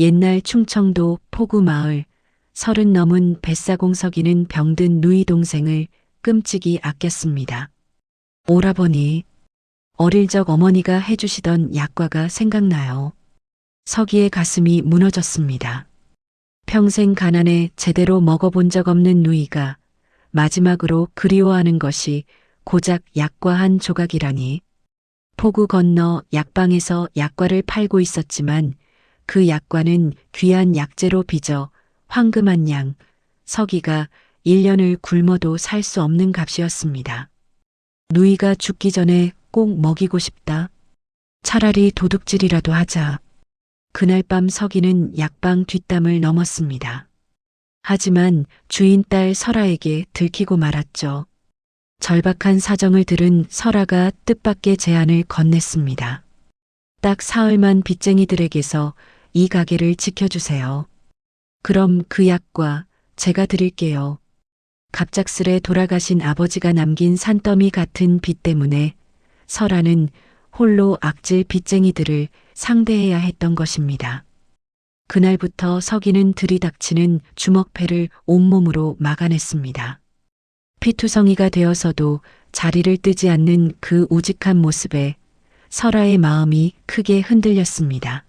옛날 충청도 포구마을 서른 넘은 뱃사공 서기는 병든 누이 동생을 끔찍이 아꼈습니다. 오라버니, 어릴 적 어머니가 해주시던 약과가 생각나요. 서기의 가슴이 무너졌습니다. 평생 가난에 제대로 먹어본 적 없는 누이가 마지막으로 그리워하는 것이 고작 약과 한 조각이라니. 포구 건너 약방에서 약과를 팔고 있었지만 그 약과는 귀한 약재로 빚어 황금한 양, 서기가 1년을 굶어도 살 수 없는 값이었습니다. 누이가 죽기 전에 꼭 먹이고 싶다. 차라리 도둑질이라도 하자. 그날 밤 서기는 약방 뒷담을 넘었습니다. 하지만 주인 딸 설아에게 들키고 말았죠. 절박한 사정을 들은 설아가 뜻밖의 제안을 건넸습니다. 딱 사흘만 빚쟁이들에게서 이 가게를 지켜주세요. 그럼 그 약과 제가 드릴게요. 갑작스레 돌아가신 아버지가 남긴 산더미 같은 빚 때문에 설아는 홀로 악질 빚쟁이들을 상대해야 했던 것입니다. 그날부터 서기는 들이닥치는 주먹패를 온몸으로 막아냈습니다. 피투성이가 되어서도 자리를 뜨지 않는 그 우직한 모습에 설아의 마음이 크게 흔들렸습니다.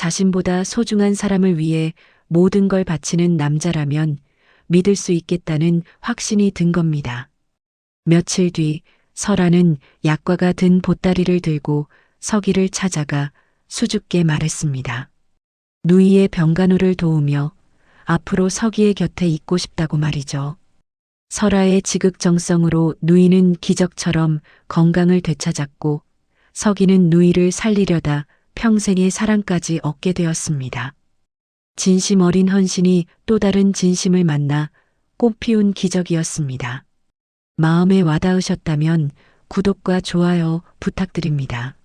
자신보다 소중한 사람을 위해 모든 걸 바치는 남자라면 믿을 수 있겠다는 확신이 든 겁니다. 며칠 뒤 설아는 약과가 든 보따리를 들고 서기를 찾아가 수줍게 말했습니다. 누이의 병간호를 도우며 앞으로 서기의 곁에 있고 싶다고 말이죠. 설아의 지극정성으로 누이는 기적처럼 건강을 되찾았고 서기는 누이를 살리려다 평생의 사랑까지 얻게 되었습니다. 진심 어린 헌신이 또 다른 진심을 만나 꽃피운 기적이었습니다. 마음에 와닿으셨다면 구독과 좋아요 부탁드립니다.